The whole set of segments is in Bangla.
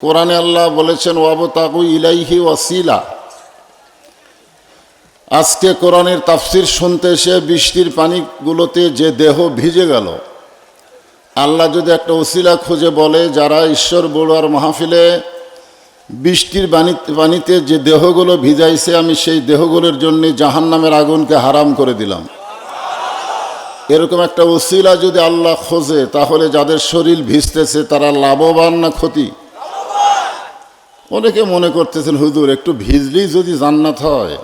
কোরআনে আল্লাহ বলেছেন ওয়াবতাকু ইলাইহি ওয়াসিলা। আজকে কোরআনের তাফসির শুনতে এসে বৃষ্টির পানিগুলোতে যে দেহ ভিজে গেল, আল্লাহ যদি একটা ওসিলা খুঁজে বলে, যারা ঈশ্বর বড়ুয়ার মাহফিলে বৃষ্টির পানি- পানিতে যে দেহগুলো ভিজাইছে, আমি সেই দেহগুলোর জন্য জাহান নামের আগুনকে হারাম করে দিলাম। এরকম একটা ওসিলা যদি আল্লাহ খোঁজে, তাহলে যাদের শরীর ভিজতেছে, তারা লাভবান না ক্ষতি? অনেকে মনে করতেছেন, হুজুর, একটু ভিজলেই যদি জান্নাত হয়,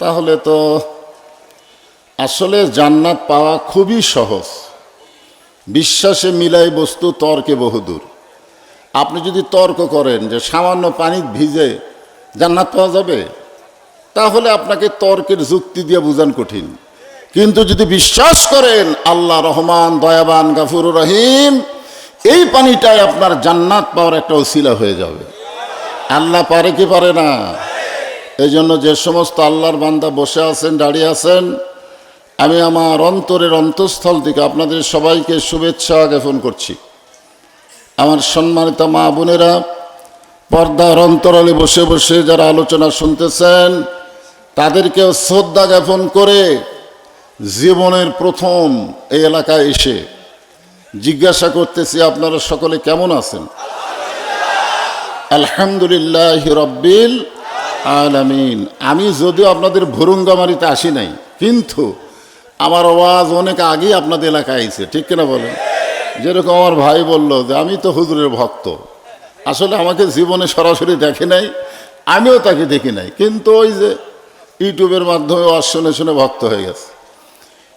তাহলে তো আসলে জান্নাত পাওয়া খুবই সহজ। বিশ্বাসে মিলাই বস্তু তর্কে বহুদূর। আপনি যদি তর্ক করেন যে সামান্য পানি ভিজে জান্নাত পাওয়া যাবে, তাহলে আপনাকে তর্কের যুক্তি দিয়ে বোঝান কঠিন। কিন্তু যদি বিশ্বাস করেন, আল্লাহ রহমান, দয়াবান গাফুর রহিম, এই পানিটাই আপনার জান্নাত পাওয়ার একটা ওসিলা হয়ে যাবে। আল্লাহ পারে কি পারে না? এই জন্য যে সমস্ত আল্লাহর বান্দা বসে আছেন, দাঁড়িয়ে আছেন, আমি আমার অন্তরের অন্তঃস্থল থেকে আপনাদের সবাইকে শুভেচ্ছা জ্ঞাপন করছি। আমার সম্মানিত মা বোনেরা, পর্দার অন্তরালে বসে বসে যারা আলোচনা শুনতেছেন, তাদেরকেও শ্রদ্ধা জ্ঞাপন করে জীবনের প্রথম এই এলাকায় এসে জিজ্ঞাসা করতেছি, আপনারা সকলে কেমন আছেন? আলহামদুলিল্লাহ রব্বিল আলামিন। আমি যদিও আপনাদের ভুরুঙ্গামারিতে আসি নাই, কিন্তু আমার আওয়াজ অনেক আগেই আপনাদের এলাকায় আইছে, ঠিক কিনা বলেন? যেরকম আমার ভাই বলল যে, আমি তো হুজুরের ভক্ত। আসলে আমাকে জীবনে সরাসরি দেখে নাই, আমিও তাকে দেখি নাই। কিন্তু ওই যে ইউটিউবের মাধ্যমে শুনে শুনে ভক্ত হয়ে গেছে।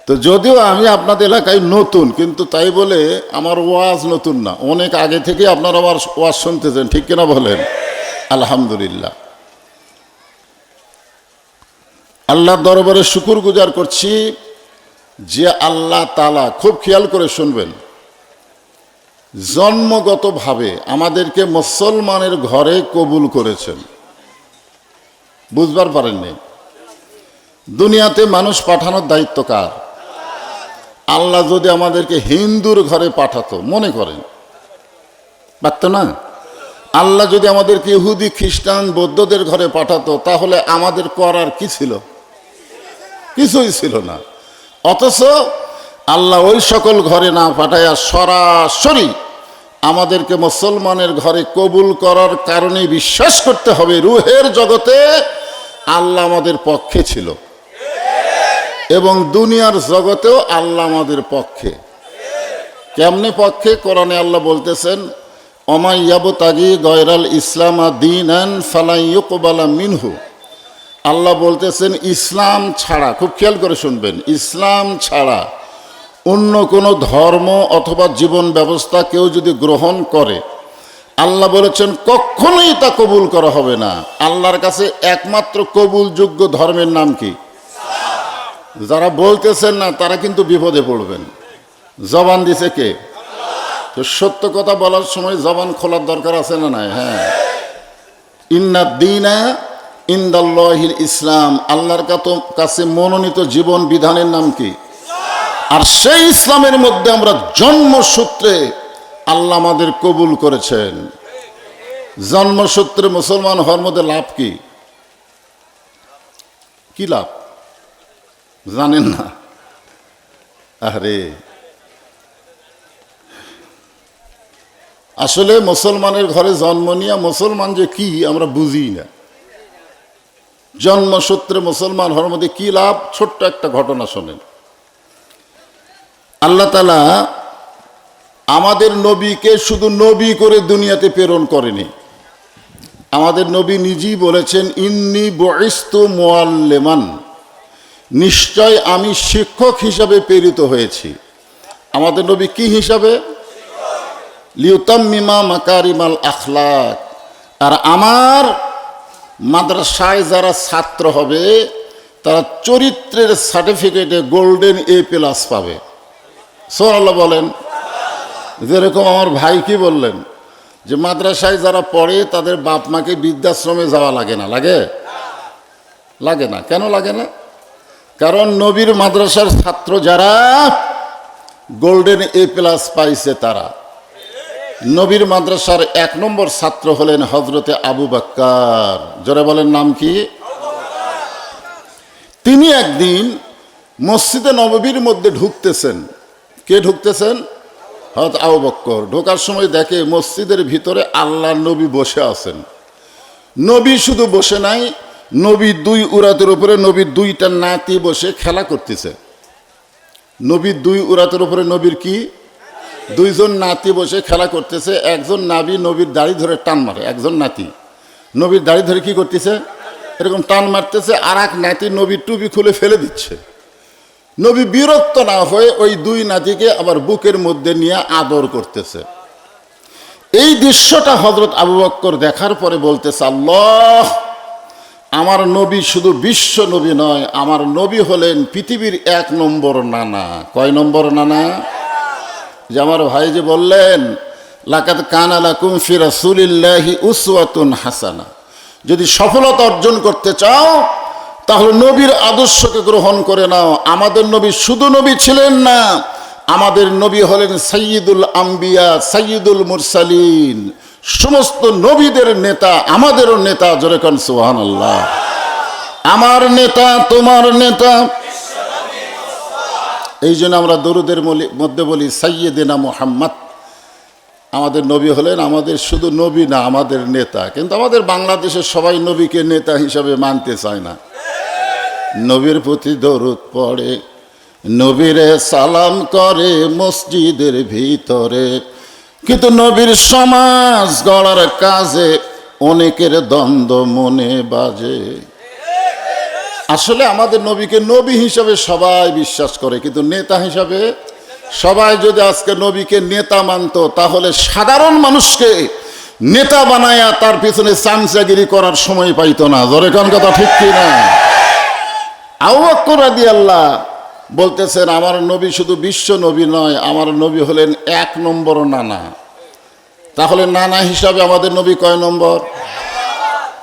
তো যদিও আমি আপনাদের এলাকায় নতুন, কিন্তু তাই বলে আমার ওয়াজ নতুন না। অনেক আগে থেকে আপনারা আমার ওয়াজ শুনতেছেন, ঠিক কিনা বলেন? আলহামদুলিল্লাহ। আল্লাহর দরবারে শুকুর গুজার করছি যে আল্লাহ তালা খুব খেয়াল করে শুনবেন। জন্মগতভাবে আমাদেরকে মুসলমানের ঘরে কবুল করেছেন। বুঝবার পারেননি? দুনিয়াতে মানুষ পাঠানোর দায়িত্ব কার? আল্লাহ যদি আমাদেরকে হিন্দুর ঘরে পাঠাতো, মনে করেন। পারত না? আল্লাহ যদি আমাদেরকে ইহুদি, খ্রিস্টান, বৌদ্ধদের ঘরে পাঠাতো, তাহলে আমাদের করার কি ছিল? কিছুই ছিল না। অথচ আল্লাহ ওই সকল ঘরে না পাঠাইয়া সরাসরি আমাদেরকে মুসলমানের ঘরে কবুল করার কারণে বিশ্বাস করতে হবে, রুহের জগতে আল্লাহ আমাদের পক্ষে ছিল। এবং দুনিয়ার জগতেও আল্লাহ আমাদের পক্ষে। কেমনে পক্ষে? কোরআনে আল্লাহ বলতেছেন অমাইয়াবু তাগি গয়রাল ইসলাম দিন ফালাইকবালা মিনহু। আল্লাহ বলতেছেন, ইসলাম ছাড়া, খুব খেয়াল করে শুনবেন, ইসলাম ছাড়া অন্য কোনো ধর্ম অথবা জীবন ব্যবস্থা কেউ যদি গ্রহণ করে, আল্লাহ বলেছেন কখনোই তা কবুল করা হবে না। আল্লাহর কাছে একমাত্র কবুলযোগ্য ধর্মের নাম কি? যারা বলতেছেন না, তারা কিন্তু বিপদে পড়বেন। জবান দিছে কে? তো সত্য কথা বলার সময় জবান খোলার দরকার আছে না নাই? হ্যাঁ। ইন্না দিনা ইন্দাল্লাহিল ইসলাম। আল্লাহর কাছে মনোনীত জীবন বিধানের নাম কি? আর সেই ইসলামের মধ্যে আমরা জন্মসূত্রে আল্লাহ আমাদের কবুল করেছেন। জন্মসূত্রে মুসলমান হওয়ার মধ্যে লাভ কি লাভ? জানেন না। আরে। আসলে মুসলমানের ঘরে জন্ম নিয়ে মুসলমান যে কি, আমরা বুঝি না। জন্মসূত্রে মুসলমান হওয়ার মধ্যে কি লাভ? ছোট্ট একটা ঘটনা শোনেন। আল্লাহ তালা আমাদের নবীকে শুধু নবী করে দুনিয়াতে প্রেরণ করেনি। আমাদের নবী নিজেই বলেছেন, ইন্নি বয়স্তু মোয়াল্লেমান নিশ্চয় আমি শিক্ষক হিসাবে প্রেরিত হয়েছি। আমাদের নবী কি হিসাবে? লিউতাম্মিমা মাকারিমাল আখলাক। আর আমার মাদ্রাসায় যারা ছাত্র হবে, তারা চরিত্রের সার্টিফিকেটে গোল্ডেন এ প্লাস পাবে। সোনাল্লাহ বলেন। যেরকম আমার ভাই কি বললেন, যে মাদ্রাসায় যারা পড়ে, তাদের বাপ মাকে বৃদ্ধাশ্রমে যাওয়া লাগে না। লাগে? লাগে না। কেন লাগে না? কারণ নবীর মাদ্রাসার ছাত্র যারা গোল্ডেন এ প্লাস পাইছে তারা। নবীর মাদ্রাসার এক নম্বর ছাত্র হলেন হজরতে আবু বাক্কার। জোরে বলেন নাম কি? তিনি একদিন মসজিদে নববীর মধ্যে ঢুকতেছেন। কে ঢুকতেছেন? হয়তো আবু বক্কর। ঢোকার সময় দেখে মসজিদের ভিতরে আল্লাহ নবী বসে আছেন। নবী শুধু বসে নাই নবী দুই উরাতের উপরে নবীর দুইটা নাতি বসে খেলা করতেছে। নবীর দুই উরাতের উপরে নবীর কি? দুইজন নাতি বসে খেলা করতেছে, একজন নাবি নবীর দাড়ি ধরে টান মারে, একজন নাতি। নবীর দাড়ি ধরে কি করতেছে? এরকম টান মারতেছে আর এক নাতি নবীর টুপি খুলে ফেলে দিচ্ছে। নবী বিরক্ত না হয়ে ওই দুই নাতিকে আবার বুকের মধ্যে নিয়ে আদর করতেছে। এই দৃশ্যটা হজরত আবু বক্কর দেখার পরে বলতেছে, আল্লাহ! আমার নবী শুধু বিশ্ব নবী নয়, আমার নবী হলেন পৃথিবীর এক নম্বর নানা। কয় নম্বর নানা? যে আমার ভাই যে বললেন লাকাত কান আলাকুম ফি রাসূলিল্লাহি উসওয়াতুন হাসানা। যদি সফলতা অর্জন করতে চাও, তাহলে নবীর আদর্শকে গ্রহণ করে নাও। আমাদের নবী শুধু নবী ছিলেন না, আমাদের নবী হলেন সৈয়দুল আম্বিয়া সৈয়দুল মুরসালিন। সমস্ত নবীদের নেতা, আমাদেরও নেতা জোরেকন সুহান আল্লাহ আমার নেতা, তোমার নেতা। এই জন্য আমরা দরুদের মধ্যে বলি সাইয়েদেনা মোহাম্মদ। আমাদের নবী হলেন আমাদের শুধু নবী না, আমাদের নেতা। কিন্তু আমাদের বাংলাদেশের সবাই নবীকে নেতা হিসাবে মানতে চায় না। নবীর প্রতি দরুদ পড়ে, নবীরে সালাম করে মসজিদের ভিতরে। কিন্তু নবীর সমাজ গড়ার কাজে অনেকের দ্বন্দ্ব মনে বাজে। আসলে আমাদের নবীকে নবী হিসাবে সবাই বিশ্বাস করে, কিন্তু নেতা হিসাবে সবাই যদি আজকে নবীকে নেতা মানতো, তাহলে সাধারণ মানুষকে নেতা বানায়া তার পিছনে চামচাগিরি করার সময় পাইতো না। জোরে কোন কথা ঠিক কি না আউ্বাক্কর আদি আল্লাহ বলতেছেন, আমার নবী শুধু বিশ্ব নবী নয়, আমার নবী হলেন এক নম্বর নানা। তাহলে নানা হিসাবে আমাদের নবী কয় নম্বর?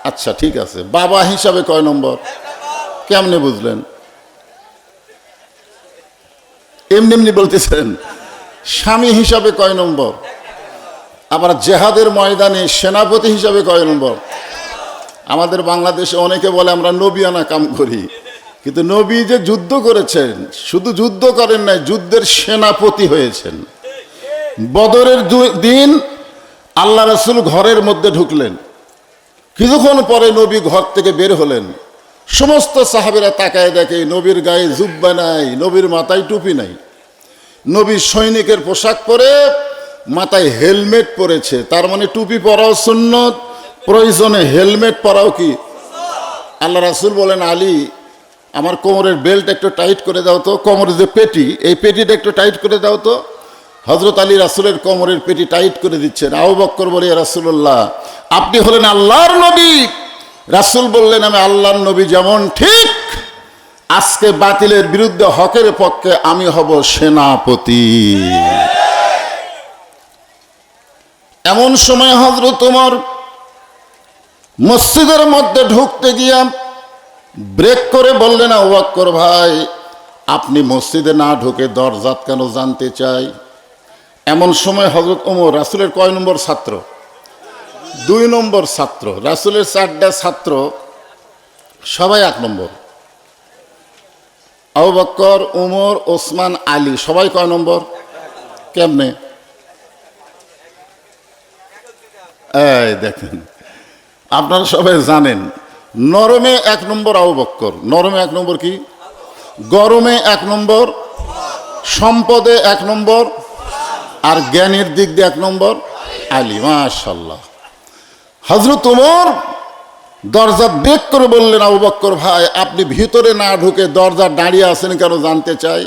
আচ্ছা ঠিক আছে। বাবা হিসাবে কয় নম্বর? কেমনে বুঝলেন? এমনি এমনি বলতেছেন, স্বামী হিসাবে কয় নম্বর? আবার জেহাদের ময়দানে সেনাপতি হিসাবে কয় নম্বর? আমাদের বাংলাদেশে অনেকে বলে, আমরা নবিয়ানা কাম করি। কিন্তু নবী যে যুদ্ধ করেছেন, শুধু যুদ্ধ করেন নাই, যুদ্ধের সেনাপতি হয়েছেন। বদরের দিন আল্লাহ রসুল ঘরের মধ্যে ঢুকলেন। কিছুক্ষণ পরে নবী ঘর থেকে বের হলেন। সমস্ত সাহাবেরা তাকায় দেখে নবীর গায়ে জুব্বা নাই, নবীর মাথায় টুপি নাই। নবীর সৈনিকের পোশাক পরে, মাথায় হেলমেট পরেছে। তার মানে টুপি পরাও সুন্নত, প্রয়োজনে হেলমেট পরাও কি? আল্লাহ রাসুল বলেন, আলী আমার কোমরের বেল্ট একটু টাইট করে দাও তো। কোমরের যে পেটি, এই পেটিটা একটু টাইট করে দাও তো। হজরত আলী রাসুলের কোমরের পেটি টাইট করে দিচ্ছেন। আবু বক্কর বলে রাসুল্লাহ আপনি হলেন আল্লাহর নবী। রাসুল বললেন, আমি আল্লাহর নবী যেমন, ঠিক আজকে বাতিলের বিরুদ্ধে হকের পক্ষে আমি হব সেনাপতি। এমন সময় হজরত তোমার মসজিদের মধ্যে ঢুকতে গিয়া ব্রেক করে বললেন ওয়াক্কর ভাই, আপনি মসজিদে না ঢুকে দরজাত কেন জানতে চাই? এমন সময় হজরত ওমর, রাসুলের কয় নম্বর ছাত্র? দুই নম্বর ছাত্র, রাসুলের চারটা ছাত্র, সবাই এক নম্বর। আবু বক্কর উমর ওসমান, আলী, সবাই কয় নম্বর? কেমনে? এই দেখেন, আপনারা সবাই জানেন নরমে এক নম্বর আবু বক্কর। নরমে এক নম্বর কি? গরমে এক নম্বর, সম্পদে এক নম্বর, আর জ্ঞানের দিক দিয়ে এক নম্বর, আলী মাশাল্লাহ হজরত উমর দরজা বেক করে বললেন, আবু বক্কর ভাই, আপনি ভিতরে না ঢুকে দরজা দাঁড়িয়ে আছেন কেন জানতে চাই?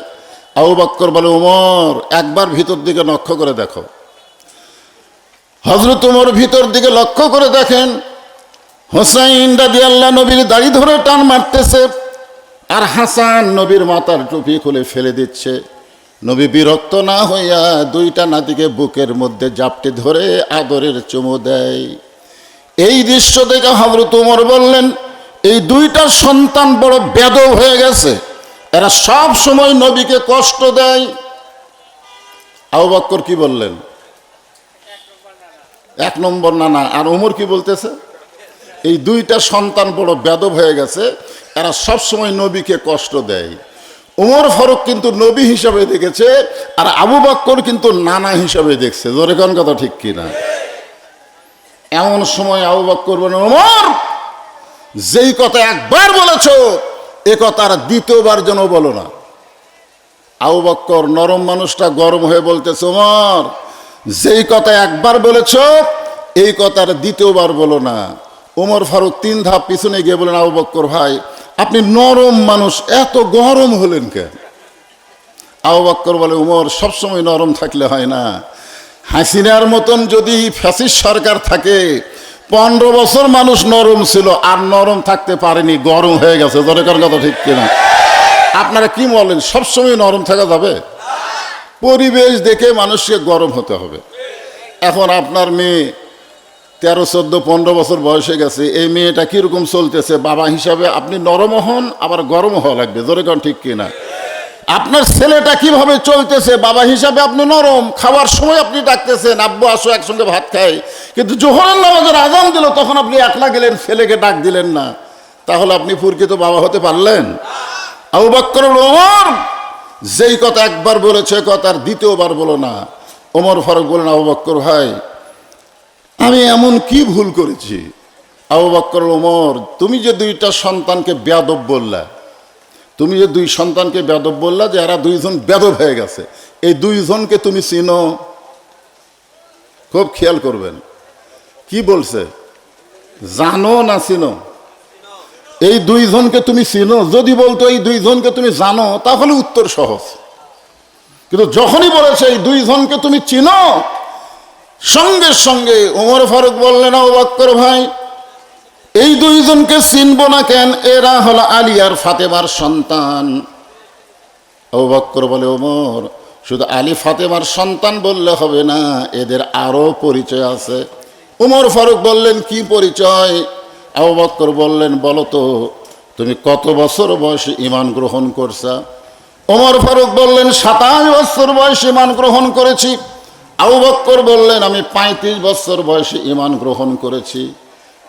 আবু বক্কর বলে, উমর, একবার ভিতর দিকে লক্ষ্য করে দেখো। হজরত উমর ভিতর দিকে লক্ষ্য করে দেখেন হোসাইন দাদি আল্লাহ নবীর দাড়ি ধরে টান মারতেছে আর হাসান নবীর মাথার টুপি খুলে ফেলে দিচ্ছে। নবী বিরক্ত না হইয়া দুইটা নাতিকে বুকের মধ্যে জাপটে ধরে আদরের চুমু দেয়। এই দৃশ্য দেখে হজরত উমর বললেন, এই দুইটা সন্তান বড় বেদব হয়ে গেছে। এরা সব সময় নবীকে কষ্ট দেয়। আবু বক্কর কি বললেন? এক নম্বর নানা। আর ওমর কি বলতেছে? এই দুইটা সন্তান বড় বেদব হয়ে গেছে, এরা সবসময় নবীকে কষ্ট দেয়। উমর ফারুক কিন্তু নবী হিসাবে দেখেছে, আর আবু বাক্কর কিন্তু নানা হিসাবে দেখছে। জোরে কোন কথা ঠিক কিনা? এমন সময় আবু বাক্কর বলে ওমর যেই কথা একবার বলেছ, এ কথা আর দ্বিতীয়বার যেন বলো না। আবু বক্কর নরম মানুষটা গরম হয়ে বলতেছে ওমর যেই কথা একবার বলেছ, এই কথার দ্বিতীয়বার বলো না। ওমর ফারুক তিন ধাপ পিছনে গিয়ে বলেন আবু বক্কর ভাই, আপনি নরম মানুষ, এত গরম হলেন কেন? আবু বক্কর বলে উমর সবসময় নরম থাকলে হয় না। হাসিনার মতন যদি ফ্যাসিস সরকার থাকে, পনেরো বছর মানুষ নরম ছিল, আর নরম থাকতে পারেনি, গরম হয়ে গেছে। দরকার কথা ঠিক কিনা? আপনারা কি বলেন, সবসময় নরম থাকা যাবে? পরিবেশ দেখে মানুষকে গরম হতে হবে। এখন আপনার মেয়ে তেরো, চোদ্দ, পনেরো বছর বয়স গেছে, এই মেয়েটা কীরকম চলতেছে? বাবা হিসাবে আপনি নরম হন, আবার গরম হওয়া লাগবে, জোরে কন ঠিক কিনা? আপনার ছেলেটা কীভাবে চলতেছে? বাবা হিসাবে আপনি নরম, খাওয়ার সময় আপনি ডাকতেছেন, আব্বু আসো, একসঙ্গে ভাত খাই। কিন্তু জোহরের নামাজের আজান দিল, তখন আপনি একলা গেলেন, ছেলেকে ডাক দিলেন না। তাহলে আপনি প্রকৃত বাবা হতে পারলেন? আবু বক্কর ওমর! যেই কথা একবার বলেছে কথার দ্বিতীয়বার বলো না। ওমর ফারুক বলেন আবু বক্কর ভাই আমি এমন কি ভুল করেছি? আবু বক্কর ওমর, তুমি যে দুইটা সন্তানকে বেয়াদব বললা, তুমি যে দুই সন্তানকে বেদব বললা যে এরা দুইজন বেদব হয়ে গেছে, এই দুইজনকে তুমি চিনো? খুব খেয়াল করবেন। কি বলছে? জানো না চিনো? এই দুইজনকে তুমি চিনো? যদি বলতো এই দুইজনকে তুমি জানো, তাহলে উত্তর সহজ। কিন্তু যখনই বলেছে এই দুইজনকে তুমি চিনো সঙ্গে সঙ্গে ওমর ফারুক বললেন অবাক্কর ভাই, এই দুইজনকে চিনব না কেন? এরা হলো আলী আর ফাতেমার সন্তান। অবাক্কর বলে, ওমর, শুধু আলী ফাতেমার সন্তান বললে হবে না, এদের আরও পরিচয় আছে। উমর ফারুক বললেন, কি পরিচয়? আবুবক্কর বললেন, বলো তো, তুমি কত বছর বয়সে ইমান গ্রহণ করছা? ওমর ফারুক বললেন, সাতাশ বছর বয়সে ইমান গ্রহণ করেছি। আবু বক্কর বললেন, আমি পঁয়ত্রিশ বছর বয়সে ইমান গ্রহণ করেছি।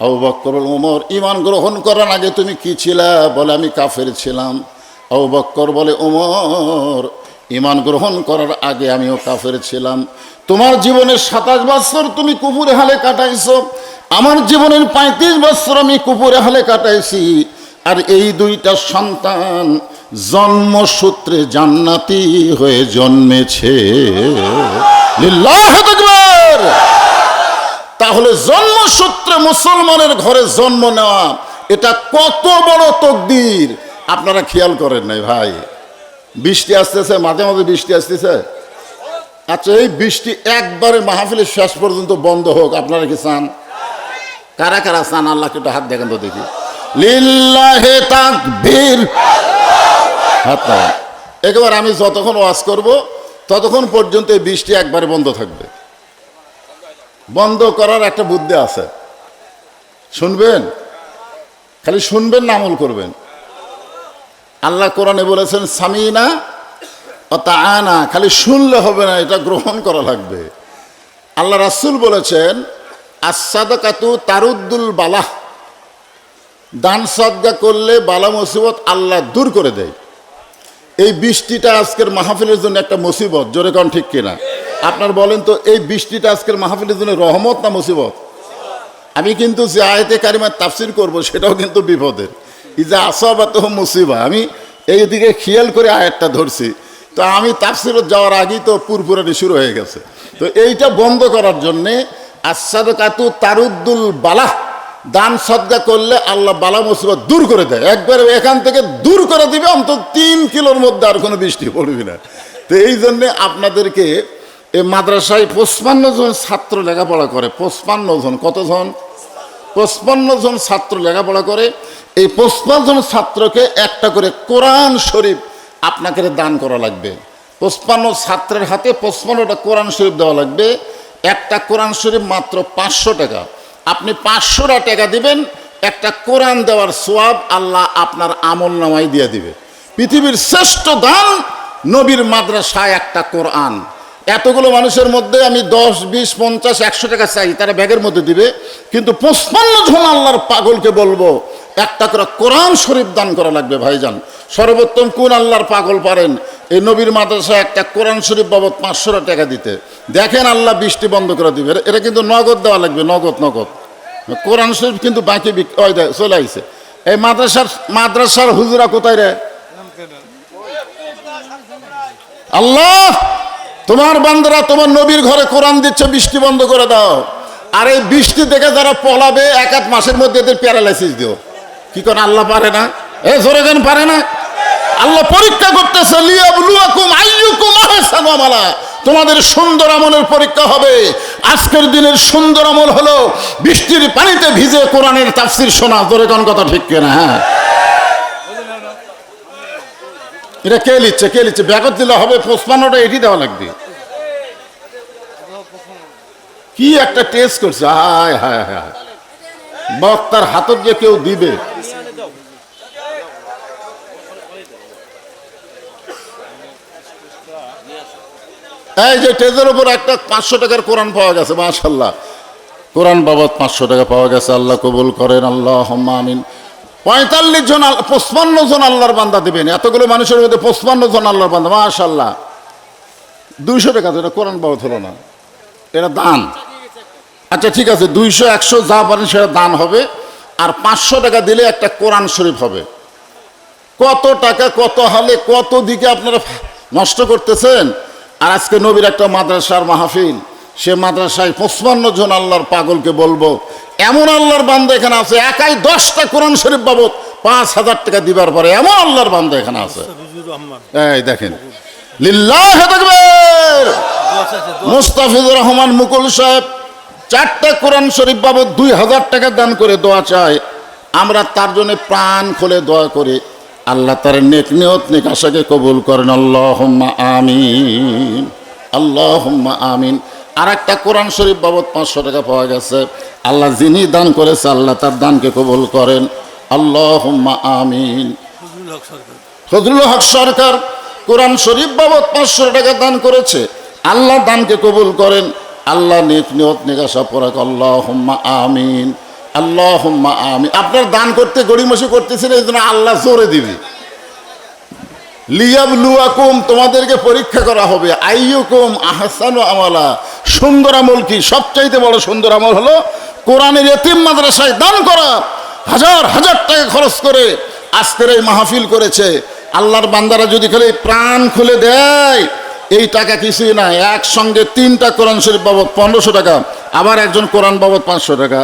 আবু বক্কর ওমর ইমান গ্রহণ করার আগে তুমি কি ছিলা? বলে, আমি কাফের ছিলাম। আবু বক্কর বলে, ওমর ইমান গ্রহণ করার আগে আমিও কাফের ছিলাম। তোমার জীবনের সাতাশ বছর তুমি কুপুরে হালে কাটাইছো। আমার জীবনের পঁয়ত্রিশ বছর আমি কুপুরে হালে কাটাইছি। আর এই দুইটা সন্তান জন্মসূত্রে জান্নাতি হয়ে জন্মেছে। তাহলে জন্মসূত্রে মুসলমানের ঘরে জন্ম নেওয়া, এটা কত বড় তকদির? আপনারা খেয়াল করেন নাই ভাই। বৃষ্টি আসতেছে, মাঝে মাঝে বৃষ্টি আসতেছে। আচ্ছা এই বৃষ্টি একবারে মাহফিলের শেষ পর্যন্ত বন্ধ হোক, আপনারা কি চান? কারা কারা চান? আল্লাহকে একটু হাত দেখেন তো দেখি। লিল্লাহে তাকবীর! হাত। একেবারে আমি যতক্ষণ ওয়াজ করব, ততক্ষণ পর্যন্ত এই বৃষ্টি একবারে বন্ধ থাকবে। বন্ধ করার একটা বুদ্ধি আছে। শুনবেন? খালি শুনবেন না আমল করবেন। আল্লাহ কোরআনে বলেছেন, সামিনা তা আনা খালি শুনলে হবে না, এটা গ্রহণ করা লাগবে। আল্লাহ রাসুল বলেছেন আসাদ কাতু তারুদ্দুল বালাহ। দান সদ্গা করলে বালা মুসিবত আল্লাহ দূর করে দেয়। এই বৃষ্টিটা আজকের মাহফিলের জন্য একটা মুসিবত। জোরে কন ঠিক কিনা? আপনার বলেন তো, এই বৃষ্টিটা আজকের মাহফিলের জন্য রহমত না মুসিবত? আমি কিন্তু যে আয়তে কারিমার তাফসির করব, সেটাও কিন্তু বিপদের। ইজা আসাবাত মুসিবা, আমি এই দিকে খেয়াল করে আয়াতটা ধরছি। তো আমি তাফসিরত যাওয়ার আগেই তো পুরপুরানি শুরু হয়ে গেছে। তো এইটা বন্ধ করার জন্যে আসাদ কাতু তারুদ্দুল বালাহ দান সদ্গা করলে আল্লাহ বালা মুসিবত দূর করে দেয়। একবারে এখান থেকে দূর করে দিবে, অন্তত তিন কিলোর মধ্যে আর কোনো বৃষ্টি পড়বে না। তো এই জন্যে আপনাদেরকে এই মাদ্রাসায় পঁচপান্ন জন ছাত্র লেখাপড়া করে। পঁচপান্ন জন কতজন পঁচপান্ন জন ছাত্র লেখাপড়া করে। এই পঁচপান্ন জন ছাত্রকে একটা করে কোরআন শরীফ আপনাকে দান করা লাগবে। পঁচপান্ন ছাত্রের হাতে পঁচপান্নটা কোরআন শরীফ দেওয়া লাগবে। একটা কোরআন শরীফ মাত্র পাঁচশো টাকা। আপনি পাঁচশোটা টাকা দিবেন, একটা কোরআন দেওয়ার সোয়াব আল্লাহ আপনার আমল নামাই দিয়ে দিবে। পৃথিবীর শ্রেষ্ঠ দান নবীর মাদ্রাসায় একটা কোরআন। এতগুলো মানুষের মধ্যে আমি দশ, বিশ, পঞ্চাশ, একশো টাকা চাই, তারা ব্যাগের মধ্যে দিবে, কিন্তু পঁচপান্ন জন আল্লাহর পাগলকে বলব একটা করে কোরআন শরীফ দান করা লাগবে, ভাইজান। সর্বোত্তম কোন আল্লাহর পাগল পারেন? এই নবীর মাদ্রাসায় একটা কোরআন শরীফ বাবদ পাঁচশো টাকা দিতে। দেখেন আল্লাহ বৃষ্টি বন্ধ করে দিবে। এটা- কিন্তু নগদ দেওয়া লাগবে, নগদ নগদ। কোরআন শরীফ কিন্তু বাকি চলে আইছে। এই মাদ্রাসার মাদ্রাসার হুজুরা কোথায় রে? আল্লাহ! তোমার বান্দারা তোমার নবীর ঘরে কোরআন দিচ্ছে, বৃষ্টি বন্ধ করে দাও। আর এই বৃষ্টি দেখে যারা পলাবে, এক আধ মাসের মধ্যে এদের প্যারালাইসিস দিও। কি করে আল্লাহ পারে না? এ জোরে কেন পারে না। আল্লাহ পরীক্ষা করতেছে তোমাদের সুন্দর আমলের পরীক্ষা হবে। আজকের দিনের সুন্দর আমল হলো, বৃষ্টির পানিতে ভিজে কোরআনের তাফসির শোনা। জোরে কোন কথা ঠিক কিনা হ্যাঁ? এটা কে লিচ্ছে কে লিচ্ছে ব্যাগত দিলে হবে, পঁচপান্নটা এটি দেওয়া লাগবে। কি একটা টেস্ট করছে হায় হায় হায়। বক্তার হাতত যে কেউ দিবে। এই একটা পাঁচশো টাকার কোরআন পাওয়া গেছে মাশাল্লাহ কোরআন বাবদ পাঁচশো টাকা পাওয়া গেছে, আল্লাহ কবুল করেন আল্লাহ আমিন। পঁয়তাল্লিশ জন, পঁচপান্ন জন আল্লাহর বান্দা দিবেন, এতগুলো মানুষের মধ্যে পঁচপান্ন জন আল্লাহর বান্দা মাশাল্লাহ দুইশো টাকা তো এটা কোরআন বাবদ হলো না। এটা দান। আচ্ছা ঠিক আছে, দুইশো, একশো যা পারেন সেটা দান হবে, আর পাঁচশো টাকা দিলে একটা কোরআন শরীফ হবে। কত টাকা, কত হলে, কত দিকে আপনারা নষ্ট করতেছেন? আর আজকে নবীর একটা মাদ্রাসার মাহফিল, সে মাদ্রাসায় পঁচপান্ন জন আল্লাহর পাগলকে বলব, এমন আল্লাহর বান্দা এখানে আছে, একাই দশটা কোরআন শরীফ বাবদ পাঁচ হাজার টাকা দিবার পরে এমন আল্লাহর বান্দা এখানে আছে। এই দেখেন, লিল্লাহ মুস্তাফিজুর রহমান মুকুল সাহেব চারটা কোরআন শরীফ বাবদ দুই হাজার টাকা দান করে দোয়া চায়। আমরা তার জন্য প্রাণ খুলে দোয়া করি। আল্লাহ তার নেক নিয়ত, নেক আশাকে কবুল করেন। আল্লাহ আমিন। আল্লাহ আমিন। আর একটা কোরআন শরীফ বাবদ পাঁচশো টাকা পাওয়া গেছে। আল্লাহ যিনি দান করেছে, আল্লাহ তার দানকে কবুল করেন। আল্লাহ আমিন। ফজলুল হক সরকার কোরআন শরীফ বাবদ পাঁচশো টাকা দান করেছে। আল্লাহ দানকে কবুল করেন। আল্লাহ নেক নিয়ত নিকাশা পরাক আল্লাহ আমিন আল্লাহ আমিন। আপনার দান করতে গড়িমসি করতেছেন, এই জন্য আল্লাহ জোরে দিবি। লিয়াব লুয়াকুম তোমাদেরকে পরীক্ষা করা হবে। আইয়ুকুম আহসানু আমালা। সুন্দর আমল কি? সবচাইতে বড় সুন্দর আমল হলো কোরআনের এতিম মাদ্রাসায় দান করা। হাজার হাজার টাকা খরচ করে আজকের এই মাহফিল করেছে। আল্লাহর বান্দারা যদি খালি প্রাণ খুলে দেয় এই টাকা কিছুই না একসঙ্গে তিনটা কোরআন শরীফ বাবদ পনেরোশো টাকা, আবার একজন কোরআন বাবদ পাঁচশো টাকা।